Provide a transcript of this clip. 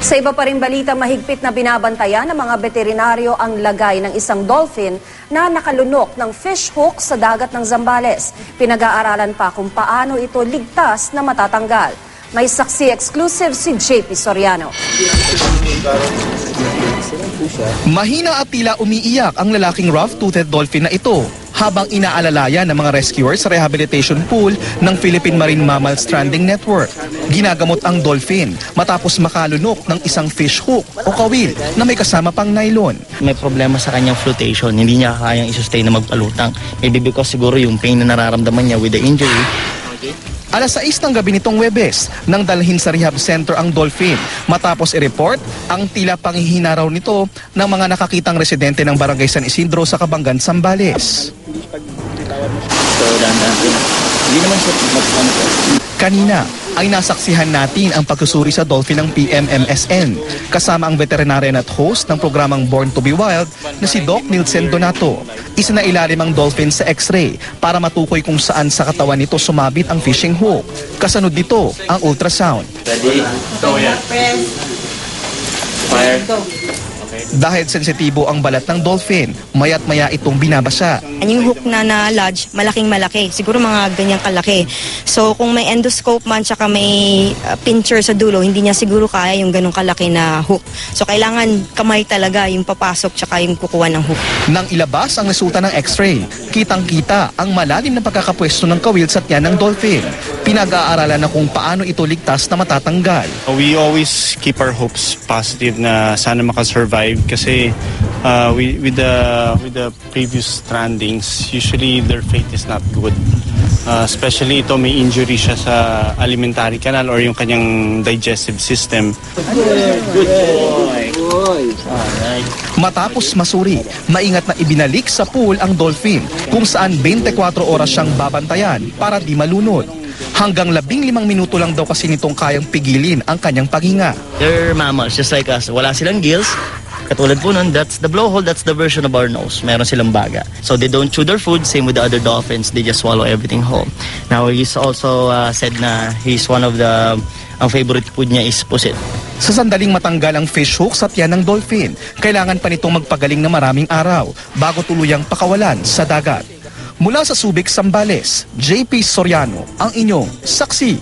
Sa iba pa rin balita, mahigpit na binabantayan ng mga veterinaryo ang lagay ng isang dolphin na nakalunok ng fish hook sa dagat ng Zambales. Pinag-aaralan pa kung paano ito ligtas na matatanggal. May saksi exclusive si JP Soriano. Mahina at tila umiiyak ang lalaking rough-toothed dolphin na ito habang inaalalayan ng mga rescuers sa rehabilitation pool ng Philippine Marine Mammal Stranding Network. Ginagamot ang dolphin matapos makalunok ng isang fish hook o kawil na may kasama pang nylon. may problema sa kanyang flotation. Hindi niya kayang i-sustain na magpalutang. Maybe because siguro yung pain na nararamdaman niya with the injury. Alas 6 ng gabi nitong Webes nang dalhin sa rehab center ang dolphin matapos i-report ang tila panghihina raw nito ng mga nakakitang residente ng Barangay San Isidro sa Kabangan, Sambales. So, dahan-dahan ko na. Hindi naman siya mag-ano po. Kanina ay nasaksihan natin ang pagsusuri sa dolphin ng PMMSN kasama ang veterinarian at host ng programang Born to be Wild na si Doc Nielsen Donato. Isa na ilalim ang dolphin sa x-ray para matukoy kung saan sa katawan nito sumabit ang fishing hook. Kasunod dito ang ultrasound. Ready? Go, yeah. Fire. Dahil sensitibo ang balat ng dolphin, mayat maya itong binabasa. Yung hook na na-lodge, malaking malaki. Siguro mga ganyang kalaki. So kung may endoscope man tsaka may uh, pincher sa dulo, hindi niya siguro kaya yung ganong kalaki na hook. So kailangan kamay talaga yung papasok tsaka yung kukuha ng hook. Nang ilabas ang resulta ng x-ray, kitang-kita ang malalim na pagkakapwesto ng kawil sa tiyan ng dolphin. Pinag-aaralan na kung paano ito ligtas na matatanggal. We always keep our hopes positive na sana makasurvive kasi uh, we, with the with the previous strandings, usually their fate is not good. Uh, especially ito may injury siya sa alimentary canal or yung kanyang digestive system. Matapos masuri, maingat na ibinalik sa pool ang dolphin kung saan 24 oras siyang babantayan para di malunod. Hanggang labing limang minuto lang daw kasi nitong kayang pigilin ang kanyang paghinga. They're mammals, just like us. Wala silang gills. Katulad po nun, that's the blowhole, that's the version of our nose. Meron silang baga. So they don't chew their food, same with the other dolphins. They just swallow everything whole. Now, he's also uh, said na he's one of the, ang favorite food niya is pusit. Sa sandaling matanggal ang fish hook sa tiyan ng dolphin, kailangan pa nitong magpagaling na maraming araw bago tuluyang pakawalan sa dagat. Mula sa Subic, Sambales, JP Soriano, ang inyong saksi.